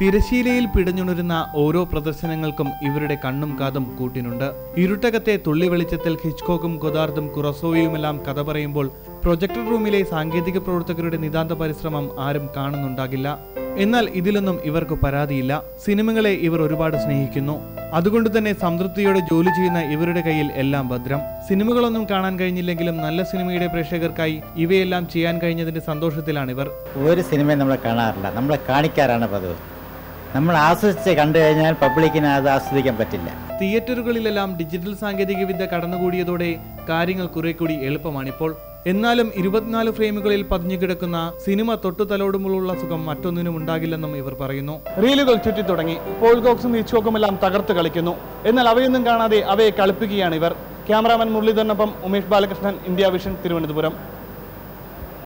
തിരശീലയിൽ പിടഞ്ഞുണരുന്ന ഓരോ പ്രദർശനങ്ങൾക്കും ഇവരുടെ കണ്ണും കാതും കൂട്ടിനുണ്ട്. ഇരുട്ടകത്തെ തുള്ളി വെളിച്ചത്തിൽ ഹിച്ച്കോക്കും ഗൊദാർദും കുറസോയുമെല്ലാം കഥ പറയുമ്പോൾ പ്രൊജക്ടർ റൂമിലെ സാങ്കേതിക പ്രവർത്തകരുടെ നിതാന്ത പരിശ്രമം ആരും കാണുന്നുണ്ടാകില്ല. എന്നാൽ ഇതിലൊന്നും ഇവർക്ക് പരാതിയില്ല. സിനിമകളെ ഇവർ ഒരുപാട് സ്നേഹിക്കുന്നു. അതുകൊണ്ട് തന്നെ സംതൃപ്തിയോടെ ജോലി ചെയ്യുന്ന ഇവരുടെ കയ്യിൽ എല്ലാം ഭദ്രം. സിനിമകളൊന്നും കാണാൻ കഴിഞ്ഞില്ലെങ്കിലും നല്ല സിനിമയുടെ പ്രേക്ഷകർക്കായി ഇവയെല്ലാം ചെയ്യാൻ കഴിഞ്ഞതിന്റെ സന്തോഷത്തിലാണിവർ. ഒരു സിനിമയും നമ്മൾ കാണാറില്ല. നമ്മളെ കാണിക്കാറാണ് പതിവ്. നമ്മൾ ആസ്വദിച്ച് കണ്ടു കഴിഞ്ഞാൽ പബ്ലിക്കിന് അത് ആസ്വദിക്കാൻ പറ്റില്ല. തിയേറ്ററുകളിലെല്ലാം ഡിജിറ്റൽ സാങ്കേതികവിദ്യ കടന്നുകൂടിയതോടെ കാര്യങ്ങൾ കുറെ കൂടി എളുപ്പമാണിപ്പോൾ. എന്നാലും ഇരുപത്തിനാല് ഫ്രെയിമുകളിൽ പതിഞ്ഞുകിടക്കുന്ന സിനിമ തൊട്ടു തലോടുമ്പോഴുള്ള സുഖം മറ്റൊന്നിനും ഉണ്ടാകില്ലെന്നും ഇവർ പറയുന്നു. റീലുകൾ ചുറ്റി തുടങ്ങി. പോൾഗോക്സും ഈച്ചോക്കുമെല്ലാം തകർത്ത് കളിക്കുന്നു. എന്നാൽ അവയൊന്നും കാണാതെ അവയെ കളിപ്പിക്കുകയാണ് ഇവർ. ക്യാമറാമാൻ മുരളീധരനൊപ്പം ഉമേഷ് ബാലകൃഷ്ണൻ ഇന്ത്യ വിഷൻ തിരുവനന്തപുരം.